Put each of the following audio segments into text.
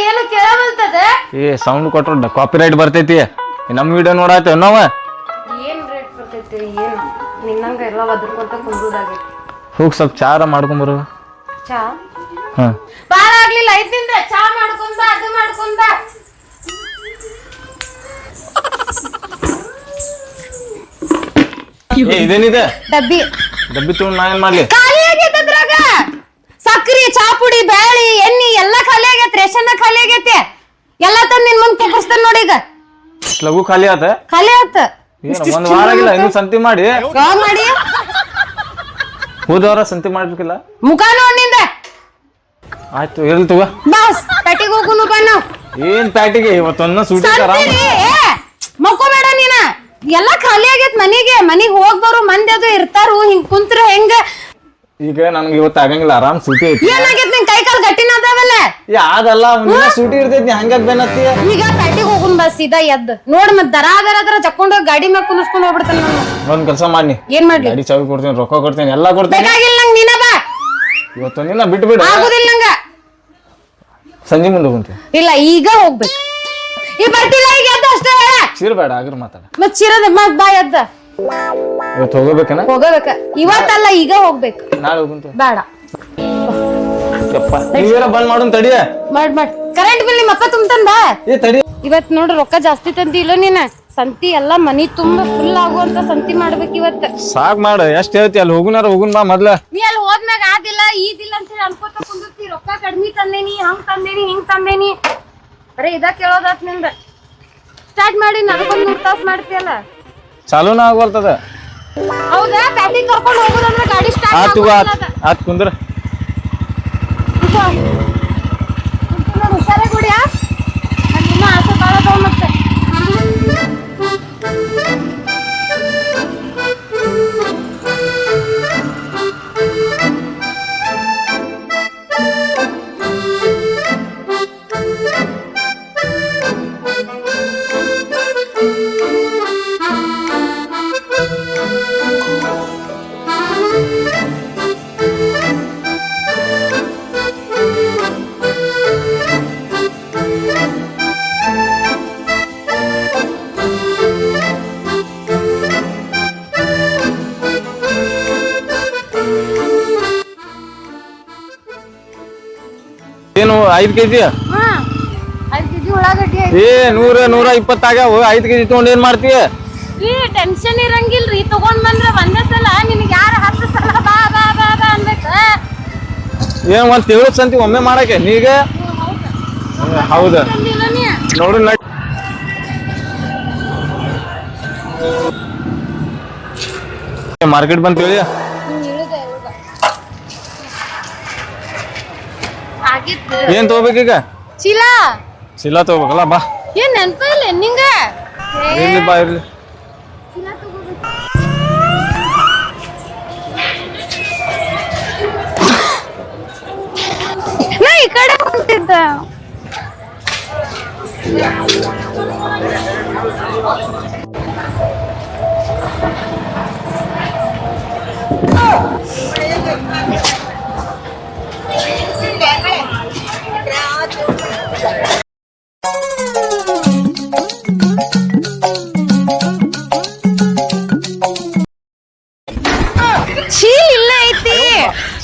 ಏನು ಕೇಳವಲ್ತದ ಏ ಸೌಂಡ್ ಕೊಟ್ರ ಕಾಪಿರೈಟ್ ಬರ್ತೈತಿ. ನಮ್ಮ ವಿಡಿಯೋ ನೋಡಾತ ನಾವ ಏನ್ ರೇಟ್ ಬರ್ತೈತಿ ಏನು? ನಿನ್ನಂಗ ಎಲ್ಲ ಒದರ್ಕೊಂತ ಕುಂದ್ರುದಾಗೈತಿ ಹೋಗಿ ಸ್ವಲ್ಪ ಚಾರ ಮಾಡ್ಕೊಂಬರು ಚಾ? ಹಾ. ಬಾಳ ಆಗ್ಲಿಲ್ಲ ಐದಿಂದ ಚಾ ಮಾಡ್ಕೊಂಡ ಅದು ಮಾಡ್ಕೊಂಡ ಏ ಇದೇನಿದೆ? ಡಬ್ಬಿ. ಡಬ್ಬಿ ತಗೊಂಡ್ ನಾ ಏನ್ ಮಾಡ್ಲಿ? ಖಾಲಿ ಆಗೈತೆ ಅದ್ರಾಗ. ಸಕ್ರಿ ಚಾಪುಡಿ ಬ್ಯಾಳಿ ಎಣ್ಣಿ ಎಲ್ಲ ಖಾಲಿ ಆಗೈತೆ ರೇಷನ್ ಖಾಲಿ ಆಗೈತಿ. ಎಲ್ಲ ತಂದ ನಿನ್ ಮುಂದ್ ಕುಕ್ಕರ್ಸ್ತೇನೆ ನೋಡಿ ಈಗ. ಲಘು ಖಾಲಿ ಆತ? ಖಾಲಿ ಆತ. ಏನ್ ಒಂದ್ ವಾರ ಆಗಿಲ್ಲ ಇನ್ನು ಸಂತಿ ಮಾಡಿ. ಕಾಲ್ ಮಾಡಿ. ಹೋದವರ ಸಂತಿ ಮಾಡ್ಬೇಕಿಲ್ಲ? ಮುಖ ನೋಡಿಂದ ಆಯ್ತು ಎಲ್ಲಿ ತಗೋ. ಬಾಸ್ ಪ್ಯಾಟಿಗೆ ಹೋಗು ಮುಖ ನಾವು ಏನ್ ಪ್ಯಾಟಿಗೆ? ಇವತ್ತೊಂದ ಸೂಟಿ ಮಕ್ಕೋಬೇಡ ನೀನ. ಎಲ್ಲ ಖಾಲಿ ಆಗೈತ್ ಮನಿಗೆ. ಮನಿಗ್ ಹೋಗ್ ಬರೋ ಮಂದಿ ಅದು ಇರ್ತಾರು ಹಿಂಗ್ ಕುಂತ್ರ ಹೆಂಗ? ಈಗ ನನ್ಗೆ ಇವತ್ತು ಆಗಂಗಿಲ್ಲ ಆರಾಮ್ ಸೂಟಿ ಐತಿ. ಏನಾಗೈತ್ ನಿನ್ ಕೈ ಕಾಲು ಗಟ್ಟಿನ ಅದಾವಲ್ಲ? ಏ ಒಂದಿನ ಸೂಟಿ ಇರ್ತೈತಿ ಹಂಗಾಕ್ ಬೆನ್ನತ್ತಿ. ಈಗ ಪೆಟ್ಟಿಗೆ ಹೋಗುನ್ ಬಸ್ ಸೀದಾ ಎದ್ದು. ನೋಡ್ ಮತ್ ದರ ದರ ದರ ಚಕ್ಕೊಂಡು ಗಾಡಿ ಮ್ಯಾಗ ಕುಂದಿಸ್ಕೊಂಡು ಹೋಗ್ಬಿಡ್ತಾನ ನಾನು. ಒಂದ್ ಕೆಲಸ ಮಾಡಿ ಏನ್ ಮಾಡ್ಲಿ? ಗಾಡಿ ಚಾವಿ ಕೊಡ್ತೀನಿ ರೊಕ್ಕ ಕೊಡ್ತೀನಿ ಎಲ್ಲಾ ಕೊಡ್ತೀನಿ. ಬೇಕಾಗಿಲ್ಲ ನಂಗ್ ನೀನ ಬಾ. ಇವತ್ತೊಂದಿನ ಬಿಟ್ಟು ಬಿಡು ಆಗೋದಿಲ್ಲ ನಂಗ. ಸಂಜೆ ಮುಂದೆ ಹೋಗ್ತೀನಿ ಇಲ್ಲ ಈಗ ಹೋಗ್ಬೇಕು. ಈ ಬರ್ತಿಲ್ಲ ಈಗ ಎದ್ದು ಅಷ್ಟೇ ಹೇಳ. ಚೀರ್ ಬೇಡ ಆಗ್ರ ಮಾತಾಡ. ಮತ್ ಚಿರದ ಮತ್ ಬಾ ಎದ್ದ. ಇವತ್ತು ಹೋಗಬೇಕನ? ಹೋಗಬೇಕ. ಇವತ್ತಲ್ಲ ಈಗ ಹೋಗ್ಬೇಕು. ನಾಳೆ ಹೋಗುಂತ ಬೇಡ. ಯಪ್ಪ. ನೀವೇರ ಬಂದ್ ಮಾಡೋನ್ ತಡಿಯ? ಮಾಡ್ ಮಾಡ್. ಕರೆಂಟ್ ಬಿಲ್ ನಿಮ್ಮ ಅಪ್ಪ ತುಂಬ್ತಾನ ಬಾ. ಏ ತಡಿ. ಇವತ್ ನೋಡ್ರಿ ರೊಕ್ಕ ಜಾಸ್ತಿ ತಂದಿಲ್ಲ ನೀನ. ಸಂತಿ ಎಲ್ಲಾ ಮನಿ ತುಂಬಾ ಫುಲ್ ಆಗುವಂತ ಸಂತಿ ಮಾಡ್ಬೇಕು ಇವತ್ತ. ಸಾಕ್ ಮಾಡ. ಎಷ್ಟ್ ಹೇಳ್ತಿ? ಅಲ್ಲಿ ಹೋಗುನಾರ ಹೋಗುನ್ ಬಾ ಮೊದ್ಲ. ನೀ ಅಲ್ಲಿ ಹೋದ್ಮ್ಯಾಗ ಆದಿಲ್ಲ ಈದಿಲ್ಲ ಅಂತ ಹೇಳಿ ಅನ್ಕೋತ ಕುಂದಿರ್ತಿ. ರೊಕ್ಕ ಕಡ್ಮಿ ತಂದೇನಿ ಹಂಗ್ ತಂದೇನಿ ಹಿಂಗ್ ತಂದೇನಿ. ಬರೀ ಇದ ಕೇಳೋದಾತ್ನಿಂದ. ಸ್ಟಾರ್ಟ್ ಮಾಡಿ ನಡ್ಕೊಂಡ್ ಮೂರ್ ತಾಸ್ ಮಾಡ್ತೀಯಲ್ಲ. ಚಾಲೂನ ಆಗ್ವಲ್ತದ. ಹೌದಾ ಪ್ಯಾಟಿಂಗ್ ಕರ್ಕೊಂಡ್ ಹೋಗೋದಂದ್ರೆ ಗಾಡಿ ಆತ್ ತಗೋ ಆತ್ ಸ್ಟಾರ್ಟ್ ಆತ್ ಕುಂದ್ರ ಹುಷಾರೇ ಕುಡಿಯ ಇನ್ನ ಆಸೆ ಬಾಳ ಅದಾವ ಮತ್ತೆ ಐದ್ ಕೆಜಿ? ಹಾ ಐದು ಕೆಜಿ ಉಳ್ಳಾಗಡ್ಡಿ ಏ ನೂರ ನೂರ ಇಪ್ಪತ್ತ ಆಗ್ಯಾವ. ಐದ್ ಕೆಜಿ ತಗೊಂಡ್ ಏನ್ ಮಾಡ್ತೀಯ? ಈ ಟೆನ್ಷನ್ ಇರಂಗಿಲ್ರಿ. ತಗೊಂಡ್ ಬಂದ್ರ ಒಂದೇ ಸಲ. ನಿನಗೆ ಯಾರ ಹತ್ತು ಸಲ ಬಾ ಬಾ ಬಾ ಬಾ ಅನ್ಬೇಕ. ಏನ್ ಒಂದ್ ತಿಂಗಳ ಸಂತಿ ಒಮ್ಮೆ ಮಾಡಕ್ಕೆ? ನೀಗ? ಹೌದ? ತಂದಿಲ್ಲ ನೀ ನೋಡು. ನಡ್ ಮಾರ್ಕೆಟ್ ಬಂತ ಹೇಳಿ ಏನ್ ತಗೋಬೇಕೀಗ ಚೀಲ? ಚೀಲ ತಗೋಬೇಕಲ್ಲ ಬಾ. ಏನ್ ನೆನಪಿಲ್ಲ ಇಲ್ಲ ನಿಂಗ? ಇರ್ಲಿ ಬಾ ಇರ್ಲಿ. ನಾ ಈ ಕಡೆ ಹೊಂಟಿದ್ದ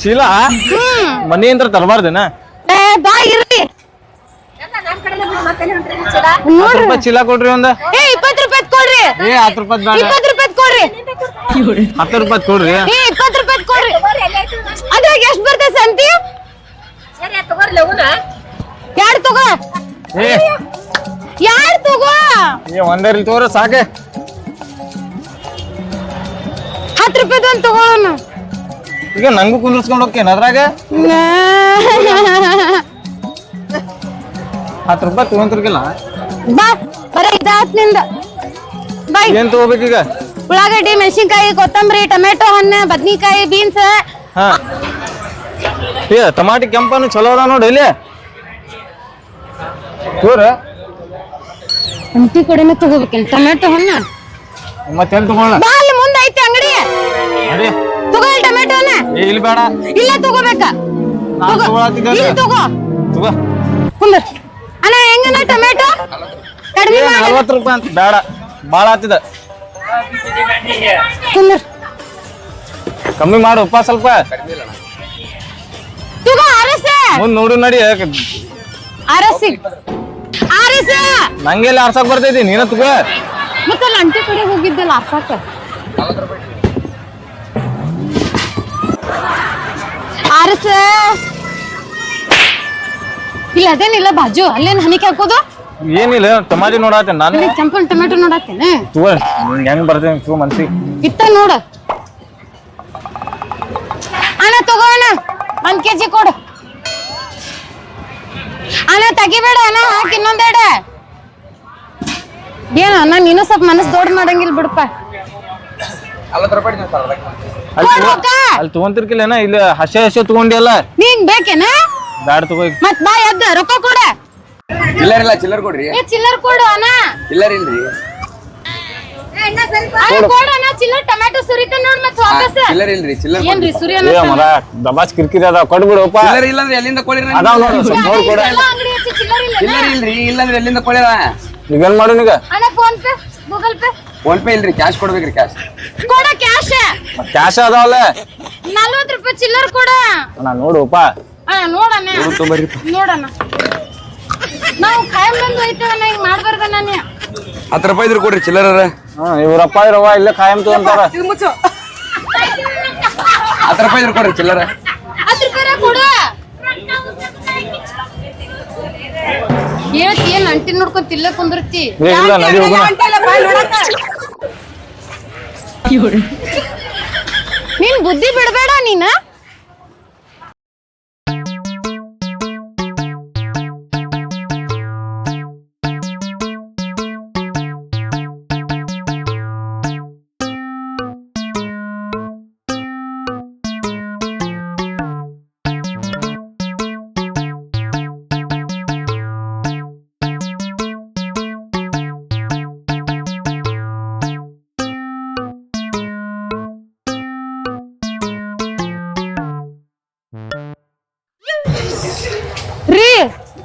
ಚೀಲ ಮನೆ ಅಂತ ತರಬಾರ್ದೇನ? ಏ, ಬಾ ಇರ್ರಿ. ಹತ್ತು ರೂಪಾಯಿ ಚೀಲ ಕೊಡ್ರಿ ಒಂದ. ಏ ಇಪ್ಪತ್ತು ರೂಪಾಯಿ ಕೊಡ್ರಿ. ಏ ಹತ್ತು ರೂಪಾಯಿ ಬೇಡ. ಇಪ್ಪತ್ತು ರೂಪಾಯಿ ಕೊಡ್ರಿ. ಹತ್ತು ರೂಪಾಯಿ ಕೊಡ್ರಿ. ಏ ಇಪ್ಪತ್ತು ರೂಪಾಯಿ ಕೊಡ್ರಿ. ಅದ್ರಾಗ ಎಷ್ಟ್ ಬರ್ತದೆ ಸಂತಿ? ಯಾರ್ ತಗೋ? ಏ. ಯಾರ್ ತಗೋ? ಏ ಒಂದರಲ್ಲಿ ತಗೋರ ಸಾಕೆ. ಹತ್ತು ರೂಪಾಯಿ ಒಂದ್ ತಗೋಣ ಈಗ ನಂಗೂ ಕುಂದ್ರಸ್ಕೊಂಡ್ ಹೋಗ್ತೇನೆ ಅದ್ರಾಗ? ಹತ್ತು ರೂಪಾಯಿ ತಗೊಂತಿರ್ಗಿಲ್ಲ ಬಾ ಬರ ಇದಾತ್ನಿಂದ. ಬಾಯ್ ಏನ್ ತಗೋಬೇಕೀಗ ಉಳ್ಳಾಗಡ್ಡಿ ಮೆಣಸಿನ್ಕಾಯಿ ಕೊತ್ತಂಬರಿ ಟೊಮೆಟೊ ಹಣ್ಣು ಬದ್ನಿಕಾಯಿ ಬೀನ್ಸ್. ಹಾ. ಏ ಟಮಾಟಿ ಕೆಂಪನು ಚಲೋ ಅದ ನೋಡಿ ಇಲ್ಲಿ. ತೋರ ಅಂಟಿ ಕಡೆನೆ ತಗೋಬೇಕೇನು? ಟೊಮೆಟೊ ಹಣ್ಣು? ಮತ್ತೆ ತಗೊಳ್ಳ ಇಲ್ಲಿ ಬೇಡ. ಇಲ್ಲ ತಗೋಬೇಕ ನಾನ್ ಇಲ್ಲಿ ತಗೋ. ತಗೋ. ಕುಂದ್ರ. ನಿನ್ನ ಟೊಮೆಟೊ? ಕಡಿಮೆ ಏ ಮಾಡು. ನಲ್ವತ್ತು ರೂಪಾಯಿ ಅಂತ? ಬೇಡ. ಭಾಳ ಆತಿದ. ಕುಂದ್ರ. ಕಮ್ಮಿ ಮಾಡು ಉಪ್ಪ ಸ್ವಲ್ಪ. ತಗೋ ಮುಂದ್ ನೋಡು ನಡಿ. ಆರಸಿ ಆರಸ ನಂಗೆಲ್ಲ ಆರ್ಸಕ್ ಬರ್ತೈತಿ ನೀನ ತಗೋ. ಮತ್ತೆ ಅಂಟಿ ಕಡೆ ಹೋಗಿದ್ದಲ್ಲ ಆರ್ಸಾಕ? ಇಲ್ಲ ಅದೇನಿಲ್ಲ ಬಾಜು ಅಲ್ಲೇನ್ ಹನಿಕೆ ಹಾಕೋದು? ಏನಿಲ್ಲ ಟಮಾಟಿ ನೋಡಾತೇನೆ ನಾನು. ಇಲ್ಲಿ ಕೆಂಪಲ್ ಟೊಮೆಟೊ ನೋಡತ್ತೇನೆ? ತಗೋ ನಿಂಗೆ ಹೆಂಗ್ ಬರ್ತೇನೆ ತಗೋ ಮನ್ಸಿ ಇತ್ತ ನೋಡ. ಅಣ್ಣ ತಗೋ ಅಣ್ಣ ಒಂದ್ ಕೆಜಿ ಕೊಡು. ಅಣ್ಣ ತಗಿಬೇಡ ಅಣ್ಣ ಹಾಕಿ ಇನ್ನೊಂದೆಡೆ ಏನ ಅಣ್ಣ ನೀನು ಸ್ವಲ್ಪ ಮನಸ್ಸು ದೊಡ್ಡ ಮಾಡಂಗಿಲ್ಲ ಬಿಡಪ್ಪ. ಅಲ್ಲಿ ತಗೋ ರೊಕ್ಕ. ಅಲ್ಲಿ ತಗೊಂತಿರ್ಕಿಲ್ಲೇನ ಇಲ್ಲಿ ಹಸೆ ಹಸೆ ನೀನ್ ಬೇಕೇನ? ಬ್ಯಾಡ ತಗೋ ಈಗ. ಮತ್ ಬಾ ಎದ್ದ ರೊಕ್ಕ ಕೊಡ. ಚಿಲ್ಲರ್ ಇಲ್ಲ ಚಿಲ್ಲರ್ ಕೊಡ್ರಿ. ಏ ಚಿಲ್ಲರ್ ಕೊಡು ಅಣ್ಣ. ಚಿಲ್ಲರ್ ಇಲ್ರಿ. ಅಣ್ಣ ಕೊಡು. ಅಣ್ಣ ಚಿಲ್ಲರ್ ಟೊಮೆಟೊ ಸುರಿತ ನೋಡ್ ಮತ್ ವಾಪಸ್. ಚಿಲ್ಲರ್ ಇಲ್ರಿ ಚಿಲ್ಲರ್ ಏನ್ರಿ ಸುರಿ ಏ ಮರ ದಬಾಸ್ ಕಿರಿಕಿರಿ ಚಿಲ್ಲರ್ ಎಲ್ಲಿಂದ ಕೊಡಿರಿ ಅದಾವ ನೋಡು ಸ್ವಲ್ಪ ನೋಡ್ ಕೊಡ. ಅಂಗಡಿ ಹಚ್ಚಿ ಚಿಲ್ಲರ್ ಇಲ್ಲ ಚಿಲ್ಲರ್ ಇಲ್ರಿ ಇಲ್ಲ ಅಂದ್ರೆ ಎಲ್ಲಿಂದ ಕೊಡಿರ ಈಗ ಏನ್ ಮಾಡು ನೀಗ? ಅಣ್ಣ PhonePe Google Pay PhonePe ಇಲ್ರಿ ಕ್ಯಾಶ್ ಕೊಡ್ಬೇಕ್ರಿ ಕ್ಯಾಶ್ ಕೊಡ ಕ್ಯಾಶ್ ಕ್ಯಾಶ್ ಅದಾವಲ್ಲ ನಲ್ವತ್ ರೂಪಾಯಿ ಚಿಲ್ಲರ್ ಕೊಡ ನಾ ನೋಡುಪ್ಪ ಅಣ್ಣ ನೋಡಣ್ಣ ತೊಂಬರ್ರಿ ನೋಡಣ್ಣ ನಾವು ಖಾಯಂ ಬಂದು ಹೋಯ್ತೇವಣ್ಣ ಹಿಂಗ್ ಮಾಡ್ಬಾರ್ದ ನಾನು ಹತ್ತು ರೂಪಾಯಿ ಇದ್ರಿ ಕೊಡ್ರಿ ಚಿಲ್ಲರ್ ಹಾ ಇವ್ರಪ್ಪ ಇರವ ಇಲ್ಲೇ ಕಾಯಂ ತಗೊಂತಾರ ಹತ್ತು ರೂಪಾಯಿ ಇದ್ರಿ ಕೊಡ್ರಿ ಚಿಲ್ಲರ ಹತ್ತು ರೂಪಾಯಿ ಕೊಡು ಏನ್ ಏನ್ ಅಂಟಿ ನೋಡ್ಕೊಂತ ಇಲ್ಲೇ ಕುಂದಿರ್ತಿ ನೀನ್ ಬುದ್ಧಿ ಬಿಡಬೇಡ ನೀನ.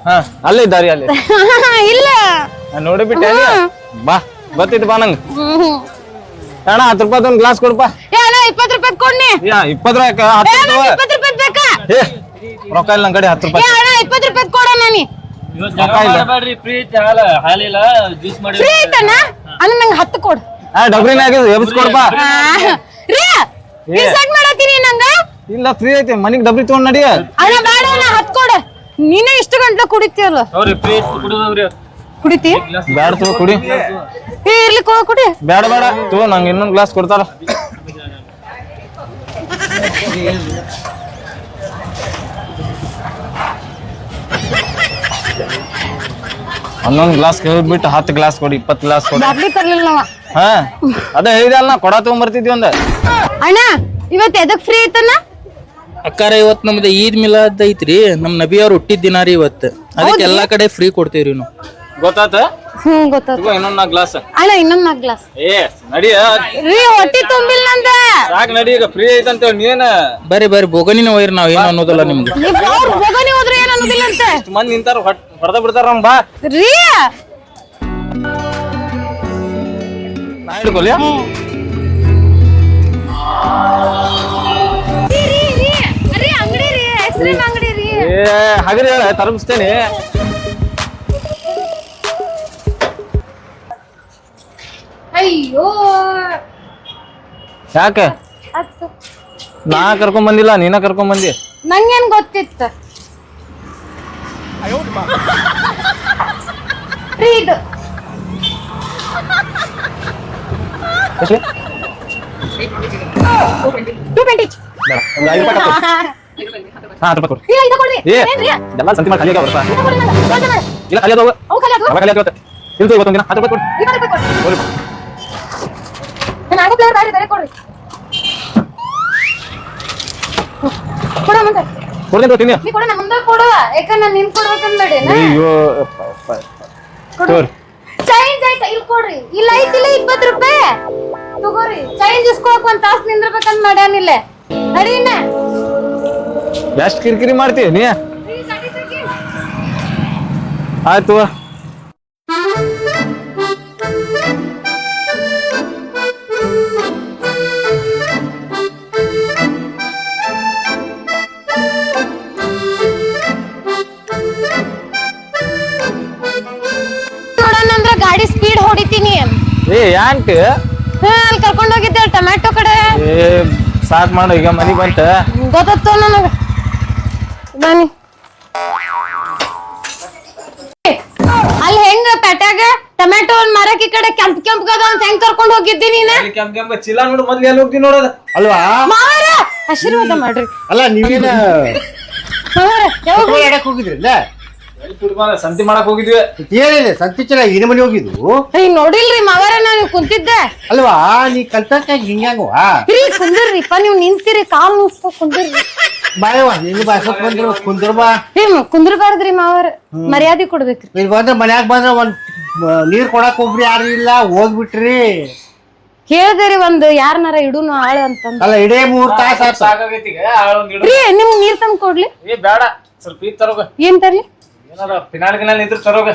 ಹಾ. ಅಲ್ಲೇ ದಾರಿ ಅಲ್ಲಿ. ಇಲ್ಲ. ನೋಡಿ ಬಿಟ್ಟೆ ಬಾ ಬತ್ತಿದ್ ಬಾ ನಂಗೆ. ಅಣ್ಣ ಹತ್ತು ರೂಪಾಯಿ ಒಂದು ಗ್ಲಾಸ್ ಕೊಡಪ್ಪ ಏ ಅಣ್ಣ ಇಪ್ಪತ್ತು ರೂಪಾಯಿ ಕೊಡ್ನಿ. ಯಾ ಇಪ್ಪತ್ತು ರೂಪಾಯಿ ಹತ್ತು ರೂಪಾಯಿ? ಇಪ್ಪತ್ತು ರೂಪಾಯಿ ಬೇಕಾ? ಏ ರೊಕ್ಕ ಇಲ್ಲ ಕಡೆ ಹತ್ತು ಏ ರೂಪಾಯಿ ಅಣ್ಣ ಇಪ್ಪತ್ತು ರೂಪಾಯಿ ಕೊಡ ನಾನಿ ಹಾಲ ಹಾಲಿಲ್ಲ ಜ್ಯೂಸ್ ಮಾಡಿ ಫ್ರೀ ಐತಣ್ಣ ಅಣ್ಣ? ನಂಗೆ ಹತ್ತು ಕೊಡು. ಆ ಡಬ್ರಿನ ಆಗಿದೆ ಎಬ್ಸ್ ಕೊಡಪ್ಪ ರೀ ಸೆಟ್ ಮಾಡತ್ತೀನಿ ನಂಗೆ? ಇಲ್ಲ ಫ್ರೀ ಐತಿ ಮನಿಗ್ ಡಬ್ರಿ ತಗೊಂಡ್ ನಡಿ. ಅಣ್ಣ ಬೇಡ ನೀನೇ ಇಷ್ಟು ಗಂಟ್ಲ ಕುಡಿತೀಯಲ್ಲ? ಅವ್ರಿ ಕುಡಿದವ್ರಿ. ಕುಡಿತಿ ಬ್ಯಾಡ ತೋ ಕುಡಿ. ಏ ಇರ್ಲಿ ಕೋ ಕುಡಿ. ಬ್ಯಾಡ ಬ್ಯಾಡ. ತಗೋ ನಂಗೆ ಇನ್ನೊಂದು ಗ್ಲಾಸ್ ಕೊಡ್ತಾರ. ಹನ್ನೊಂದು ಗ್ಲಾಸ್ ಕೇಳ್ಬಿಟ್ಟು ಹತ್ತು ಗ್ಲಾಸ್ ಕೊಡಿ ಇಪ್ಪತ್ತು ಗ್ಲಾಸ್ ಕೊಡಿ. ಬಾಟ್ಲಿ ತರ್ಲಿಲ್ಲ ನಾವ. ಹಾ ಅದೇ ಹೇಳಿದಲ್ಲ ಕೊಡ ತಗೊಂಬರ್ತಿದ್ವಿ ಒಂದ ಅಣ್ಣ ಇವತ್ತು ಎದಕ್ ಫ್ರೀ ಐತಣ್ಣ? ಅಕ್ಕಾರ ಇವತ್ ನಮ್ದು ಈದ್ ಮಿಲಾದ್ ಐತ್ರಿ ನಮ್ ನಬಿ ಅವ್ರು ಹುಟ್ಟಿದ ದಿನ ರೀ ಇವತ್ತು ಅದಕ್ಕೆ ಎಲ್ಲಾ ಕಡೆ ಫ್ರೀ ಕೊಡ್ತೀವ್ರಿ ನಾವು. ಗೊತ್ತಾತ? ಹ್ಮ್ ಗೊತ್ತಾಯ್ತು ತಗೋ ಇನ್ನೊಂದು ನಾಲ್ಕು ಗ್ಲಾಸ್ ಅಣ್ಣ ಇನ್ನೊಂದ್ ನಾಲ್ಕು ಗ್ಲಾಸ್ ಏ ನಡಿಯ ರೀ ಹೊಟ್ಟಿ ತುಂಬಿಲ್ಲ ನಂದ. ಸಾಕ್ ನಡಿ ಈಗ ಫ್ರೀ ಐತಂತೇಳಿ ನೀನ ಬರ್ರಿ ಬರ್ರಿ ಬೋಗನಿನ ಒಯ್ರಿ ನಾವ್ ಏನು ಅನ್ನೋದಲ್ಲ ನಿಮ್ಗೆ. ನೀವ್ ಅವ್ರ್ ಹೋಗೋನಿ ಹೋದ್ರೆ ಏನ್ ಅನ್ನೋದಿಲ್ಲ ಅಂತೆ? ಇಷ್ಟ್ ಮಂದಿ ನಿಂತಾರ ಹೊಡೆದ ಬಿಡ್ತಾರ ನಮ್ ಬಾ. ರೀ. ನಾ ಹಿಡ್ಕೊಲಿ ಏ ಹಗರಿ ಹೇಳ ತರಬಿಸ್ತೇನೆ ಅಯ್ಯೋ! ಯಾಕೆ? ನಾ ಕರ್ಕೊಂಡ್ ಬಂದಿಲ್ಲ ನೀನ ಕರ್ಕೊಂಡ್ ಬಂದಿ. ನಂಗೇನ್ ಗೊತ್ತಿತ್ತು? ಇದು? ಟೂ ಟ್ವೆಂಟಿ ಬೇಡ, ಒಂದ್ ಐದು ರೂಪಾಯಿ. ಹಾ ಹತ್ತು ರೂಪಾಯಿ ಕೊಡ್ರಿ. ಏ ಎಲ್ಲ ಸಂತಿ ಮಾಡಿ ಖಾಲಿ ಆಗ್ಯಾವ ಕೊಡ್ರಿ ನಂಗೆ. ಕೊಡ್ರಿ. ನಂಗೆ. ಇಲ್ಲ ಖಾಲಿ ಅದಾವ ಅವು ಖಾಲಿ ಆದ್ವು? ಯಾವಾಗ ಆಗ್ಯಾವ ತಿಳ್ತು ಇವತ್ತೊಂದ್ ದಿನ ಹತ್ತು ರೂಪಾಯಿ ಕೊಡು ಇಪ್ಪತ್ತು ರೂಪಾಯಿ ಕೊಡ್ರಿ. ಹೋಗ್ಲಿ. ಪ್ಲೇಯರ್ ಬೇರೆ ಬೇರೆ ಕೊಡ್ರಿ. ಕೊಡ ಮುಂದೆ ಕೊಡ್ತೀನಿ ತಗೋ, ನೀ ಕೊಡ ಯಾಕಂದ್ರೆ ನಾನು ನಿನ್ ಕೊಡ್ಬೇಕಂದ್ಬೇಡಿ ಅಯ್ಯೋ. ತಗೋರಿ. ಚೈನ್ಸ್ ಐತ ಇಲ್ಲಿ ಕೊಡ್ರಿ. ಇಲ್ಲ ಐತಿಲ್ಲ ಇಪ್ಪತ್ತು ರೂಪಾಯಿ. ತಗೋರಿ. ಚೈನ್ಸ್ ಇಸ್ಕೊಳಕ್ ಒಂದ್ ತಾಸ್ ನಿಂದ್ರಬೇಕಂತ ಮಾಡ್ಯಾನಿಲ್ಲ ನಡೀನ ಎಷ್ಟು ಕಿರಿಕಿರಿ ಮಾಡ್ತೀಯ ನೀ? ಆಯ್ತು ಗಾಡಿ ಸ್ಪೀಡ್ ಹೊಡಿತೀನಿ. ಏ ಯಾಂಟಿ? ಅಲ್ಲಿ ಕರ್ಕೊಂಡು ಹೋಗಿದ್ದೆ ಟೊಮ್ಯಾಟೊ ಕಡೆ. ಏ ಸಾಕ್ ಮಾಡು ಈಗ ಮನೆ ಬಂತ. ಗೊತ್ತಾಗ್ತೋ ನನಗೆ. ಬನ್ನಿ. ಅಲ್ಲಿ ಹೆಂಗ ಪೆಟ್ಯಾಗ? ಟೊಮ್ಯಾಟೊ ಒಂದ್ ಮರಕ್ ಈ ಕಡೆ ಕೆಂಪ್ ಕೆಂಪ್ ಗದ ಅಂತ ಹೆಂಗ್ ಕರ್ಕೊಂಡ್ ಹೋಗಿದ್ದಿ ನೀನ? ಕೆಂಪ್ ಕೆಂಪ ಚೀಲ ನೋಡು ಮೊದ್ಲು ಎಲ್ಲಿ ಹೋಗ್ತೀನಿ ನೋಡೋದ ಅಲ್ವಾ? ಮಾವರ ಆಶೀರ್ವಾದ ಮಾಡ್ರಿ. ಅಲ್ಲ ನೀವೇನ ಮಾವರ ಯಾವಾಗ ಎಲ್ಲಿ ಸಂತಿ ಮಾಡಕ್ ಹೋಗಿದ್ವಿ. ಸಂತಿ ಇನ ಮನೆ ರೀ ನೋಡಿಲ್ರಿ ಮಾವರ ನಾನು ಕುಂತಿದ್ದೆ. ಅಲ್ವಾ? ನೀ ಕಲ್ತಕ್ಕ ಹಿಂಗ್ಯಾಂಗವಾ ರೀ ಕುಂದಿರ್ರಿಪ್ಪ ನೀವ್ ನಿಂತಿರಿ ಕಾಲ್ ನುಸ್ಕೊ ಕುಂದಿರ್ರಿ. ಬಾಯವ್ವ ಇಲ್ಲಿ ಬಾಸಕ್ ಬಂದ್ರು ಕುಂದ್ರ ಬಾ. ರೀ ಕುಂದ್ರಬಾರ್ದ್ರಿ ಮಾವರ. ಮರ್ಯಾದೆ ಕೊಡ್ಬೇಕ್ರಿ. ಇಲ್ಲಿ ಬಂದ್ರೆ ಮನ್ಯಾಗ ಬಂದ್ರೆ ಒಂದ್ ಮ- ನೀರ್ ಕೊಡಕ್ ಒಬ್ರು ಯಾರು ಇಲ್ಲ ಹೋಗ್ಬಿಟ್ರಿ. ಹೇಳ್ದೇರಿ ಒಂದ್ ಯಾರನಾರ ಇಡುನು ಆಳ ಅಂತ ಅಲ್ಲ ಇಡೇ ಮೂರ್ ತಾಸ ನಿಮ್ಗೆ ಸಾಕಾಗೈತಿ ಈಗ ಆಳೊಂದ್ ಇಡು. ರೀ ನಿಮ್ಗ್ ನೀರ್ ತಂದ್ ಕೊಡ್ಲಿ? ಏ ಬೇಡ ಸ್ವಲ್ಪ ತರೋಗ. ಏನ್ ತರ್ಲಿ? ಏನಾರ ಫಿನಾಲ್ ಗಿನಾಲ್ ಇದ್ರ ತರೋಗ.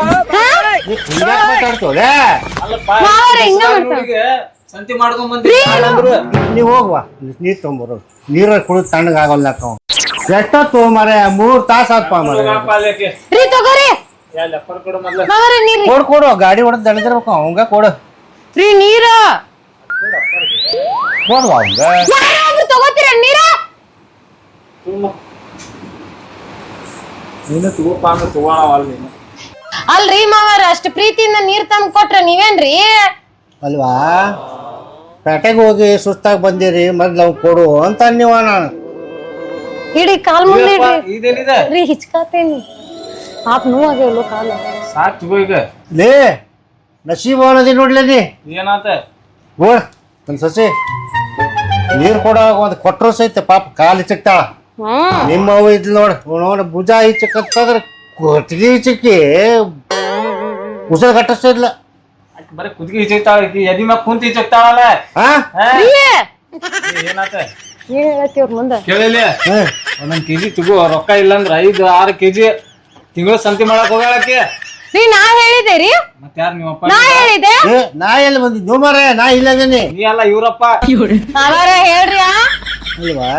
ಹಿಂಗ್ಯಾಕ್ ಮಾತಾಡ್ತೋಲೆ ಅಲ್ಲಪ್ಪ ಮಾವರ ಹಿಂಗ ಮಾಡ್ತಾರ ಹುಡುಗಿಗೆ ಸಂತಿ ಮಾಡ್ಕೊಂಡ್ ಬಂದಿ ಅಂದ್ರು ನೀವ್ ಹೋಗ್ವಾ. ನೀರ್ ತೊಗೊಂಬರು. ನೀರ ಕುಡಿದ್ ತಣ್ಣಗ ಆಗಲ್ಲ ಅಕ್ಕ ಎಷ್ಟೊತ್ತು ಮರ ಮೂರ್ ತಾಸ ಆತ್ಪ ರೀ ತಗೋರಿ ಕೊಡು ಮೊದ್ಲು. ಮಾವರ ನೀರ್ ಕೊಡು ಕೊಡು. ಗಾಡಿ ಹೊಡೆದ್ ದಣಿದಿರ್ಬೇಕು. ಅವಂಗ ಕೊಡು. ರೀ ನೀರ. ಕೊಡುವ ಅವಂಗ. ಯಾರಾದ್ರೂ ತಗೋತೀರ ನೀರ? ನೀನು ತಗೋಪ ಅಂದ್ರೆ ತಗೋಣ ಅಲ್ಲಿ. ಅಲ್ರಿ ಮಾವರ ಅಷ್ಟ ಪ್ರೀತಿಯಿಂದ ನೀರ್ ತಂದ್ ಕೊಟ್ರ ನೀವೇನ್ರಿ? ಅಲ್ವಾ? ಪೇಟೆಗೆ ಹೋಗಿ ಸುಸ್ತಾಗಿ ಬಂದಿರಿ ಮೊದ್ಲು ಅವ್ ಕೊಡು ಅಂತ ನೀವ ನಾನು. ಇಡಿ ಕಾಲ್ ಮುಂದೆ ಇಡ್ರಿ ಇದೇನಿದೆ ರೀ ಹಿಚ್ಕಾತೇನಿ. ಪಾಪ ನೋವಾಗ್ಯಾವಲ್ಲ ಕಾಲ. ಸಾಕ್ ತಗೋ ಈಗ. ಲೇ ನಸೀಬ್ ಅನ್ನೋದಿ ನೋಡ್ಲೇ ನೀ? ಏನಾತ? ನೋಡ್ ನನ್ನ ಸಸಿ. ನೀರ್ ಕೊಡೋ ಒಂದ್ ಕೊಟ್ಟರು ಸಹಿತ ಪಾಪ ಕಾಲು ಚಿಕ್ತಾಳ ಹ್ಮ್ ನಿಮ್ಮ ಅವು ಇದ್ಲು ನೋಡ್ ನೋಡ ಭುಜ ಈಚಕ್ಕಂತಂದ್ರ ಕೊಟ್ಟಿಗೆ ಈಚಕ್ಕೆ ಉಸಿರು ಕಟ್ಟಿಸ್ತಿದ್ಲ ಬರೀ ಕುದ್ಗಿ ಈಚಕ್ತಾಳ ಈಕಿ ಎದಿ ಮ್ಯಾಗ ಕುಂತ ಈಚಕ್ತಾಳಲ್ಲ ಹಾ? ಏನಾತ? ಏನ್ ಹೇಳತ್ತೀವ್ರ ಮುಂದ? ಕೇಳಿಲ್ಲ. ಒಂದೊಂದ್ ಕೆಜಿ ತಗೋ ರೊಕ್ಕ ಇಲ್ಲಂದ್ರ ಐದು ಆರು ಕೆಜಿ ತಿಂಗಳ ಸಂತಿ ಮಾಡಕ್ ಹೋಗಾಳಕ್ಕೆ ನೀ ನಾ ಹೇಳಿದೆ ರೀ? ಮತ್ ಯಾರು ನಿಮ್ಮಪ್ಪ ನಾ ಹೇಳಿದೆ ಏ ನಾ ಎಲ್ಲಿ ಬಂದಿದ್ದು ಮಾರೇ ನಾ ಇಲ್ಲದೇನೆ ನೀ ಅಲ್ಲ ಇವ್ರಪ್ಪ. ಅವರ ಹೇಳ್ರಿ ಆ? ಅಲ್ವಾ?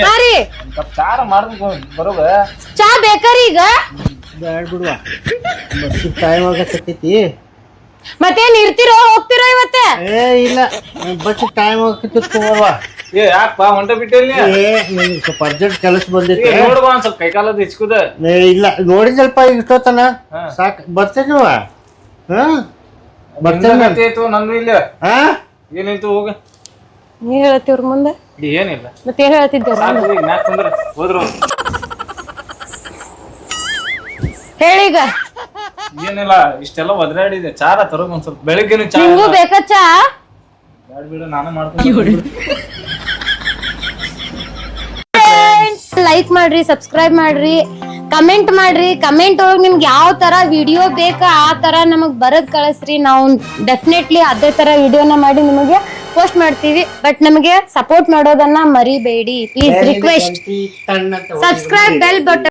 ಹಾ ರೀ. ಒಂದ್ ಕಪ್ ಚಾರ ಬರೋಗ. ಚಾ ಬೇಕರಿ ಈಗ? ಬ್ಯಾಡ್ ಬಿಡುವ. ಬಸ್ಸಿಗೆ ಟೈಮ್ ಆಗತ್ತೈತಿ ಮತ್ತೇನ್ ಇರ್ತಿರೋ ಹೋಗ್ತಿರೋ ಇವತ್ತೆ? ಏ ಇಲ್ಲ. ಬಸ್ ಟೈಮ್ ಆಗತ್ತಿತ್ತು ತಗೋರ್ವ ಏ ಯಾಕಪ್ಪ ಹೊಂಟ ಬಿಟ್ಟಿಲ್ಲ ಏ ನಿಂಗೆ ಸ್ವಲ್ಪ ಅರ್ಜೆಂಟ್ ಕೆಲಸ ಬಂದಿತ್ತು. ನೋಡುವ ಒಂದ್ ಸ್ವಲ್ಪ ಕೈಕಾಲದ ಇಚ್ಕುದ ಏ ಇಲ್ಲ. ನೋಡಿದಲ್ಪ ಇಷ್ಟೊತ್ತನ? ಹಾ. ಸಾಕ್. ಬರ್ತೇನೆ ನೀವ ಹಾ? ಬರ್ತೇನೆ. ನಾನು. ನಂದು ಇಲ್ಲ. ಹಾ ಏನಿತ್ತು ಹೋಗ? ನೀ ಹೇಳ್ತಿವ್ರ ಮುಂದೆ? ಏನಿಲ್ಲ. ಮತ್ತೇನ್ ನಾಕ್ ತಂದ್ರ ಹೋದ್ರು ಹೇಳೀಗ. ಏನಿಲ್ಲ ಇಷ್ಟೆಲ್ಲ ಒದ್ರಾಡಿದೆ. ಚಾರ ತರೋಗ್ ಒಂದ್ ಸ್ವಲ್ಪ ಬೆಳಿಗ್ಗೆ ಚಾ ಬೇಕಾ ಚಾ? ಬ್ಯಾಡ ಬಿಡು ನಾನು ಮಾಡ್ತೀನಿ. ಲೈಕ್ ಮಾಡ್ರಿ ಸಬ್ಸ್ಕ್ರೈಬ್ ಮಾಡ್ರಿ ಕಮೆಂಟ್ ಮಾಡ್ರಿ. ಕಮೆಂಟ್ ಒಳಗೆ ನಿಮ್ಗೆ ಯಾವ ತರ ವಿಡಿಯೋ ಬೇಕಾ ಆ ತರ ನಮಗ್ ಬರದ್ ಕಳಿಸ್ರಿ. ನಾವು ಡೆಫಿನೆಟ್ಲಿ ಅದೇ ತರ ವಿಡಿಯೋನ ಮಾಡಿ ನಿಮಗೆ ಪೋಸ್ಟ್ ಮಾಡ್ತೀವಿ. ಬಟ್ ನಮಗೆ ಸಪೋರ್ಟ್ ಮಾಡೋದನ್ನ ಮರಿಬೇಡಿ. Please request subscribe bell button